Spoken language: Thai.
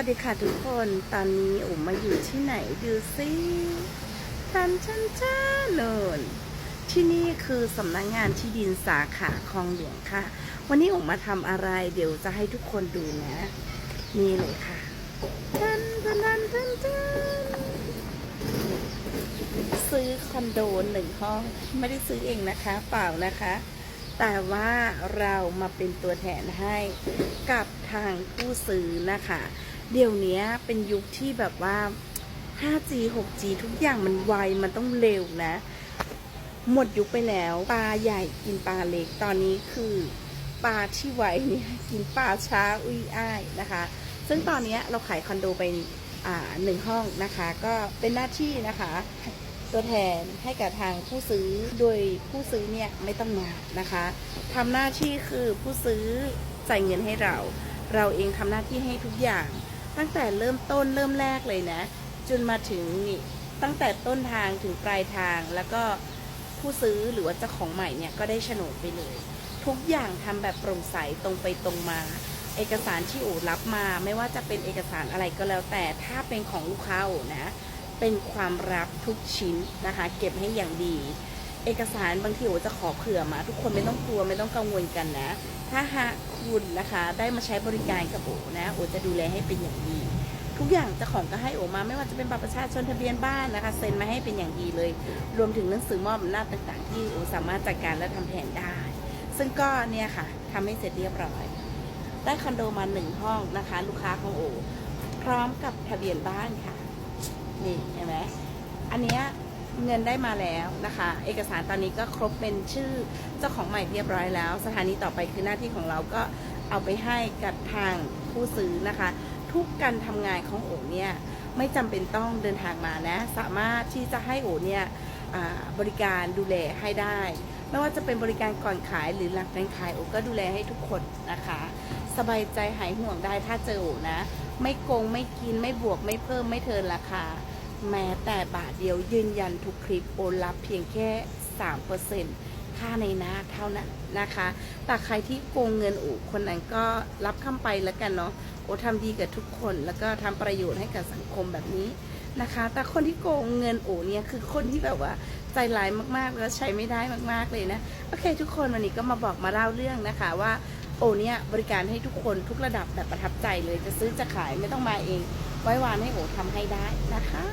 วัสดีค่ะทุกคนตอนนี้อุ๋มมาอยู่ที่ไหนดูสิทันชันจ้าโนนที่นี่คือสำนักงงานที่ดินสาขาคลองหลวงค่ะ วันนี้อุ๋มมาทำอะไรเดี๋ยวจะให้ทุกคนดูนะ นี่เลยค่ะทันทันทันทันทันซื้อคอนโดหนึ่งห้องไม่ได้ซื้อเองนะคะ เปล่านะคะ แต่ว่าเรามาเป็นตัวแทนให้กับทางผู้ซื้อนะคะ เดี๋ยวนี้เป็นยุคที่แบบว่า 5G 6G ทุกอย่างมันไว มันต้องเร็วนะ หมดยุคไปแล้ว ปลาใหญ่กินปลาเล็ก ตอนนี้คือปลาที่ไวเนี่ยกินปลาช้าอุ้ยอ้ายนะคะ ซึ่งตอนนี้เราขายคอนโดไปอ่าหนึ่งห้องนะคะ ก็เป็นหน้าที่นะคะ ตัวแทนให้กับทางผู้ซื้อ โดยผู้ซื้อเนี่ยไม่ต้องมานะคะทำหน้าที่คือผู้ซื้อจ่ายเงินให้เรา เราเองทำหน้าที่ให้ทุกอย่าง ตั้งแต่เริ่มต้นเริ่มแรกเลยนะ จนมาถึงนี่ตั้งแต่ต้นทางถึงปลายทางแล้วก็ผู้ซื้อหรือว่าเจ้าของใหม่เนี่ยก็ได้โฉนดไปเลย ทุกอย่างทำแบบโปร่งใสตรงไปตรงมา เอกสารที่อู่รับมา ไม่ว่าจะเป็นเอกสารอะไรก็แล้ว แต่ถ้าเป็นของลูกค้าอู่นะ เป็นความลับทุกชิ้นนะคะ เก็บให้อย่างดี เอกสารบางทีโอจะขอเผื่อมา ทุกคนไม่ต้องกลัวไม่ต้องกังวลกันนะ ถ้าหากคุณนะคะได้มาใช้บริการกับโอนะโอจะดูแลให้เป็นอย่างดี ทุกอย่างจะของก็ให้โอมา ไม่ว่าจะเป็นบัตรประชาชนทะเบียนบ้านนะคะเซ็นมาให้เป็นอย่างดีเลย รวมถึงหนังสือมอบอำนาจต่าง ๆ ที่โอสามารถจัดการและทำแผนได้ ซึ่งก็เนี่ยค่ะทำให้เสร็จเรียบร้อย ได้คอนโดมาหนึ่งห้องนะคะ ลูกค้าของโอพร้อมกับทะเบียนบ้านค่ะ นี่เห็นไหมอันเนี้ย เงินได้มาแล้วนะคะ เอกสารตอนนี้ก็ครบเป็นชื่อเจ้าของใหม่เรียบร้อยแล้ว สถานีต่อไปคือหน้าที่ของเราก็เอาไปให้กับทางผู้ซื้อนะคะ ทุกการทำงานของโอเนี่ยไม่จำเป็นต้องเดินทางมานะ สามารถที่จะให้โอเนี่ยบริการดูแลให้ได้ ไม่ว่าจะเป็นบริการก่อนขายหรือหลังการขายโอก็ดูแลให้ทุกคนนะคะ สบายใจหายห่วงได้ถ้าเจอโอนะ ไม่โกงไม่กินไม่บวกไม่เพิ่มไม่เทินราคา แม้แต่บาทเดียวยืนยันทุกคลิปโอนรับเพียงแค่ 3%ค่าในหน้าเท่านั้นนะคะ แต่ใครที่โกงเงินอูคนนั้นก็รับคำไปแล้วกันเนาะ โอทำดีกับทุกคนแล้วก็ทำประโยชน์ให้กับสังคมแบบนี้นะคะ แต่คนที่โกงเงินโอเนี่ยคือคนที่แบบว่าใจร้ายมากๆ แล้วใช้ไม่ได้มากๆเลยนะ โอเค ทุกคนวันนี้ก็มาบอกมาเล่าเรื่องนะคะว่าโอเนี่ยบริการให้ทุกคนทุกระดับแบบประทับใจเลยจะซื้อจะขายไม่ต้องมาเอง ไว้วานให้โอทำให้ได้นะคะ